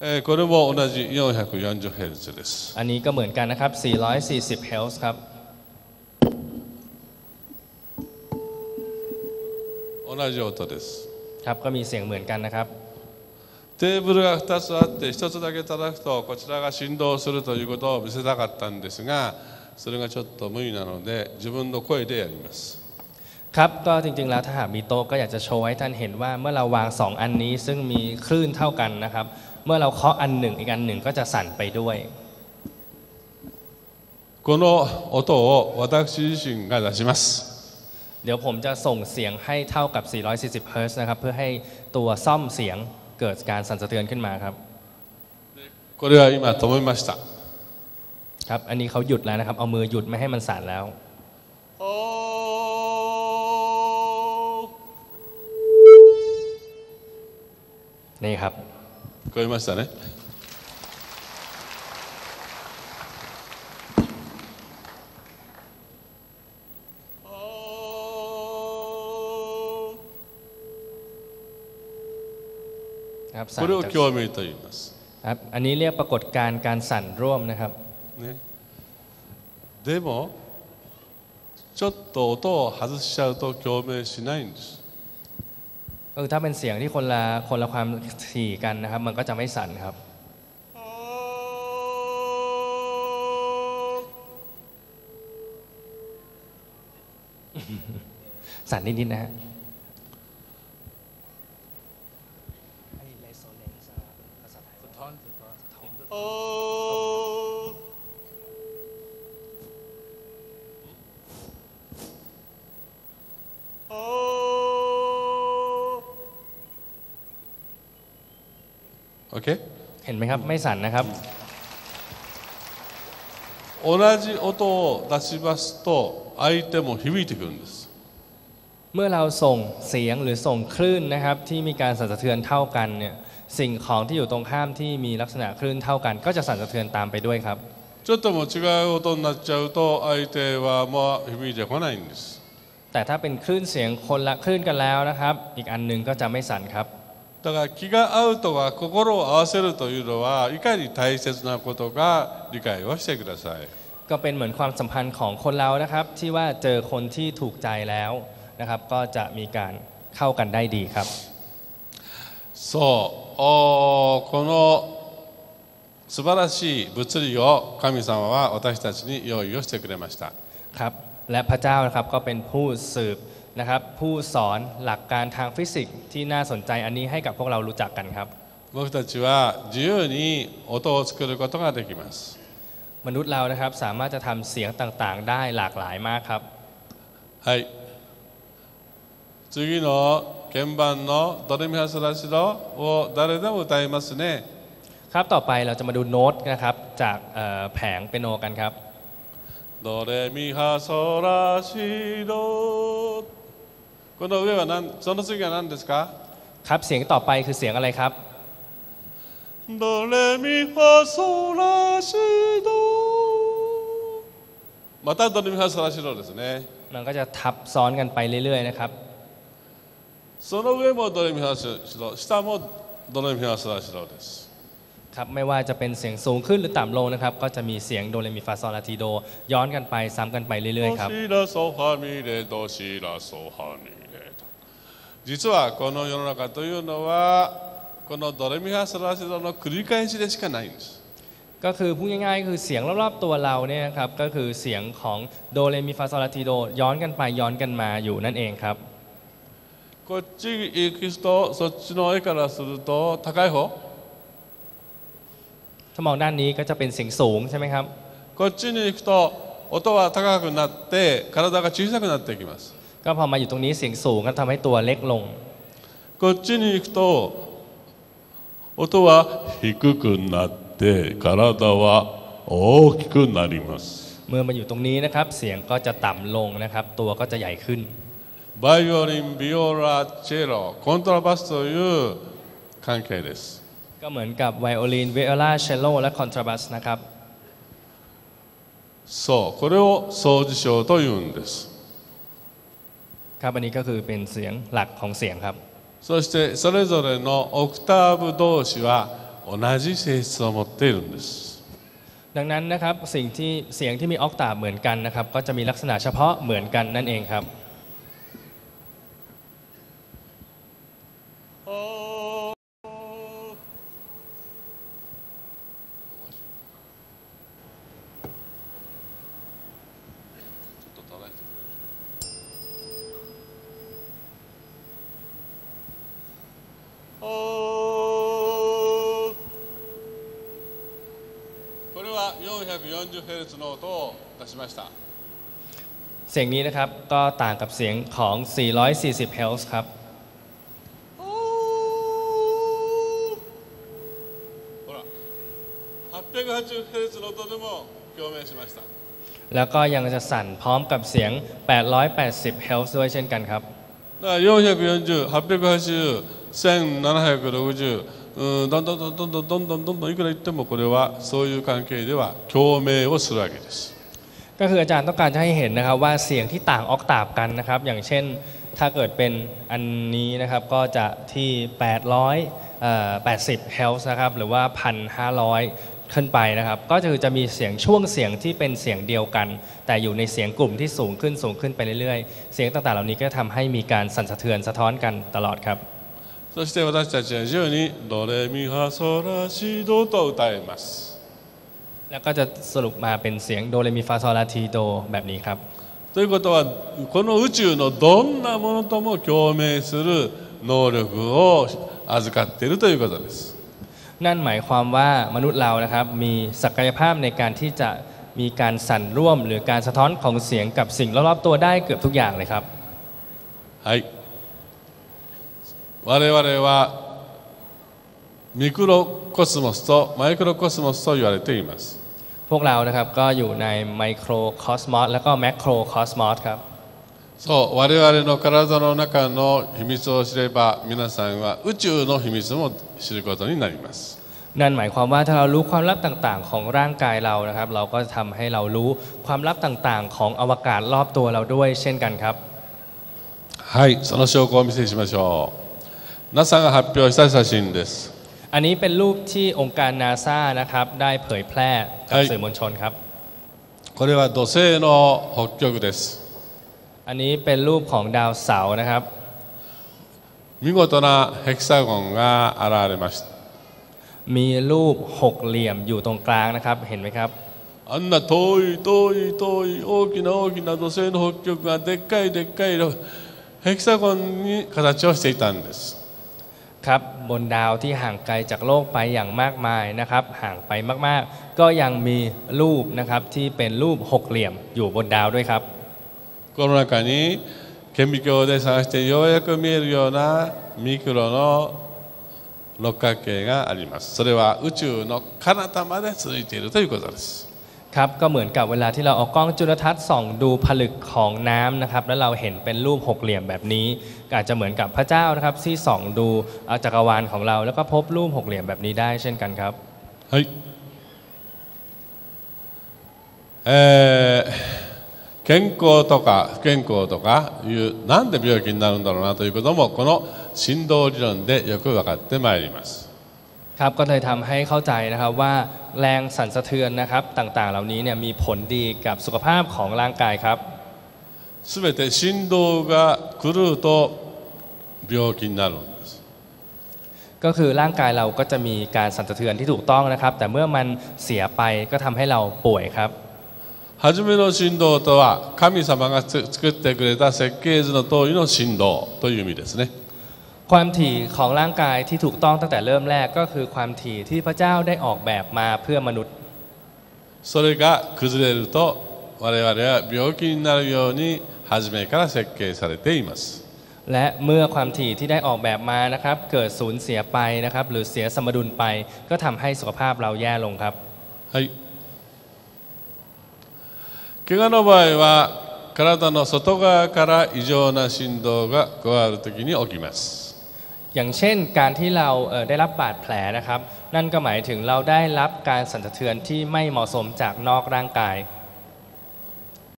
えーこれも同じ 440Hz です อันนี้ก็เหมือนกันนะครับ 440 Hz ครับ 同じ音です ครับ ก็มีเสียงเหมือนกันนะครับ テーブルが2つあって1つだけ叩くとこちらが振動するということを見せたかったんですがそれがちょっと無理なので自分の声でやります ครับ ก็จริงๆ แล้วถ้าหากมีโต๊ะก็อยากจะโชว์ให้ท่านเห็นว่าเมื่อเราวาง 2 อันนี้ซึ่งมีคลื่นเท่ากันนะครับ เมื่อเราเคาะอันหนึ่งอีกอันหนึ่งก็จะสั่นไปด้วย この音を私自身が出します เดี๋ยวผมจะส่งเสียงให้เท่ากับ 440 Hz นะครับ เพื่อให้ตัวซ่อมเสียงเกิดการสั่นสะเทือนขึ้นมาครับ これは今止めました ครับ อันนี้เขาหยุดแล้วนะครับ เอามือหยุดไม่ให้มันสั่นแล้ว นี่ครับ 聞こえましたねครับสั่น これを จาก 共鳴と言います、 ครับ อันนี้เรียกปรากฏการณ์การสั่นร่วมนะครับ ね、でもちょっと音を外しちゃうと共鳴しないんです ก็คือถ้าเป็นเสียงที่คนละคนละความถี่กันนะครับ มันก็จะไม่สั่นครับ สั่นนิดๆนะฮะ OK? เห็นไหมครับ ไม่สั่นนะครับ 同じ音を出しますと相手も響いてくるんです เมื่อเราส่งเสียงหรือส่งคลื่นนะครับ ที่มีการสั่นสะเทือนเท่ากันเนี่ยสิ่งของที่อยู่ตรงข้ามที่มีลักษณะคลื่นเท่ากัน ก็จะสั่นสะเทือนตามไปด้วยครับ ちょっともう違う音になっちゃうと相手はもう響いてこないんです แต่ถ้าเป็นคลื่นเสียงคนละคลื่นกันแล้วนะครับ อีกอันหนึงก็จะไม่สั่นครับ だから気が合うとは心を合わせるというのはいかに大切なことか理解をしてください ก็เป็นเหมือนความสัมพันธ์ของคนเรานะครับ ที่ว่าเจอคนที่ถูกใจแล้วนะครับ ก็จะมีการเข้ากันได้ดีครับ そうおーこの素晴らしい物理を神様は私たちに用意をしてくれました ครับ และพระเจ้านะครับก็เป็นผู้สืบ นะครับ ผู้สอนหลักการทางฟิสิกส์ที่น่าสนใจอันนี้ให้กับพวกเรารู้จักกันครับ 僕たちは自由に音を作ることができます มนุษย์เรานะครับสามารถจะทำเสียงต่างๆ ได้หลากหลายมากครับ はい次の鍵盤のドレミファソラシドを誰でも歌いますね ครับต่อไปเราจะมาดูโน้ตนะครับจากเอ่อแผงเปียโนกันครับ ドレミファソラシド この上は何その次は何ですか ครับเสียงต่อไปคือเสียงอะไรครับ ドレミファソラシドまたドレミファソラシドですね มันก็จะทับซ้อนกันไปเรื่อยๆนะครับ その上もドレミファソラシド下もドレミファソラシドです ครับไม่ว่าจะเป็นเสียงสูงขึ้นหรือต่ำลงนะครับ ก็จะมีเสียงโดเรมิฟาซอลาทีโด ย้อนกันไปซ้ำกันไปเรื่อยๆครับ ドシラソファミレドシラソファミレと 実はこの世の中というのはこのドレミファソラシドの繰り返しでしかないんです ก็คือพูดง่ายๆ คือเสียงรอบๆตัวเราเนี่ยครับก็คือเสียงของโดเรมิฟาซอลาทีโด ย้อนกันไปย้อนกันมาอยู่นั่นเองครับ こっち行くとそっちの絵からすると高い方 ถ้ามองด้านนี้ก็จะเป็นเสียงสูงใช่ไหมครับ こっちに行くと音は高くなって体が小さくなっていきます ก็พอมาอยู่ตรงนี้เสียงสูงก็ทำให้ตัวเล็กลง こっちに行くと音は低くなって体は大きくなります เมื่อมาอยู่ตรงนี้นะครับ เสียงก็จะต่ำลงนะครับ ตัวก็จะใหญ่ขึ้น バイオリンビオラチェロコントラバスという関係です ก็เหมือนกับไวโอลิน วิโอลาเชลโล และคอนทราบัสนะครับ そうこれを相似章というんです ครับอันนี้ก็คือเป็นเสียงหลักของเสียงครับ そしてそれぞれのオクターブ同士は 同じ性質を持っているんです ดังนั้นนะครับสิ่งที่เสียงที่มีออกตาฟเหมือนกันนะครับ ก็จะมีลักษณะเฉพาะเหมือนกันนั่นเองครับ これは 440Hz の音を出しました เสียงนี้นะครับก็ต่างกับเสียงของ 440 Hz ครับ ほら 880Hz の音でも共鳴しました แล้วก็ยังจะสั่นพร้อมกับเสียง 880 Hz ด้วยเช่นกันครับ だから440、880、1760、 うんどんどんどんどんどんどんどんどんどんいくら言ってもこれはそういう関係では共鳴をするわけです ก็คืออาจารย์ต้องการจะให้เห็นนะครับว่าเสียงที่ต่างออกตาฟกันนะครับ อย่างเช่นถ้าเกิดเป็นอันนี้นะครับก็จะที่ 880 Hz นะครับหรือว่า 1,500 ขึ้นไปนะครับ ก็คือจะมีเสียงช่วงเสียงที่เป็นเสียงเดียวกัน แต่อยู่ในเสียงกลุ่มที่สูงขึ้นสูงขึ้นไปเรื่อยๆ เสียงต่างๆ เหล่านี้ก็ทำให้มีการสั่นสะเทือนสะท้อนกันตลอดครับ そして私たちは自由にドレミファソラシドと歌えます แล้วก็จะสรุปมาเป็นเสียงโดเรมิฟาซอลาทีโดแบบนี้ครับ ということはこの宇宙のどんなものとも共鳴する能力を預かっているということです นั่นหมายความว่ามนุษย์เรานะครับมีศักยภาพในการที่จะมีการสั่นร่วม หรือการสะท้อนของเสียงกับสิ่งรอบๆตัวได้เกือบทุกอย่างเลยครับ はい 我々はミクロコスモスとマイクロコスモスと言われています พวกเรานะครับก็อยู่ในไมโครคอสมอสแล้วก็แมคโครคอสมอสครับ そう我々の体の中の秘密を知れば皆さんは宇宙の秘密も知ることになります นั่นหมายความว่าถ้าเรารู้ความลับต่างๆ ของร่างกายเรานะครับ เราก็ทำให้เรารู้ความลับต่างๆ ของอวกาศรอบตัวเราด้วยเช่นกันครับ はいその証拠をお見せしましょう NASA が発表した写真です อันนี้เป็นรูปที่องค์การนาซานะครับได้เผยแพร่กับ はい สื่อมวลชนครับ これは土星の北極です อันนี้เป็นรูปของดาวเสาร์นะครับ 見事なヘキサゴンが現れました มีรูปหกเหลี่ยมอยู่ตรงกลางนะครับ เห็นไหมครับ あんな遠い遠い遠い大きな大きな土星の北極がでっかいでっかいヘキサゴンに形をしていたんです ครับบนดาวที่ห่างไกลจากโลกไปอย่างมากมายนะครับ ห่างไปมากๆ ก็ยังมีรูปนะครับที่เป็นรูปหกเหลี่ยมอยู่บนดาวด้วยครับ この中に顕微鏡で探してようやく見えるようなミクロの六角形がありますそれは宇宙の彼方まで続いているということです ครับก็เหมือนกับเวลาที่เราเอากล้องจุลทรรศน์ส่องดูผลึกของน้ำนะครับ แล้วเราเห็นเป็นรูปหกเหลี่ยมแบบนี้ก็อาจจะเหมือนกับพระเจ้านะครับที่ส่องดูเอาจักรวาลของเรา แล้วก็พบรูปหกเหลี่ยมแบบนี้ได้เช่นกันครับ はいえー健康とか不健康とかいうなんで病気になるんだろうなということもこの振動理論でよく分かってまいります ครับก็เลยทำให้เข้าใจนะครับว่าแรงสั่นสะเทือนนะครับต่างๆ เหล่านี้เนี่ยมีผลดีกับสุขภาพของร่างกายครับ すべて振動が狂うと病気になるんです ก็คือร่างกายเราก็จะมีการสั่นสะเทือนที่ถูกต้องนะครับ แต่เมื่อมันเสียไปก็ทำให้เราป่วยครับ 初めの振動とは神様がつ作ってくれた設計図の通りの振動という意味ですね ความถี่ของร่างกายที่ถูกต้องตั้งแต่เริ่มแรกก็คือความถี่ที่พระเจ้าได้ออกแบบมาเพื่อมนุษย์ それが崩れると我々は病気になるように初めから設計されています และเมื่อความถี่ที่ได้ออกแบบมานะครับ เกิดสูญเสียไปนะครับ หรือเสียสมดุลไป ก็ทำให้สุขภาพเราแย่ลงครับ はい怪我の場合は体の外側から異常な振動が加わるときに起きます อย่างเช่นการที่เราเได้รับบาดแผลนะครับ นั่นก็หมายถึงเราได้รับการสั่นสะเทือนที่ไม่เหมาะสมจากนอกร่างกาย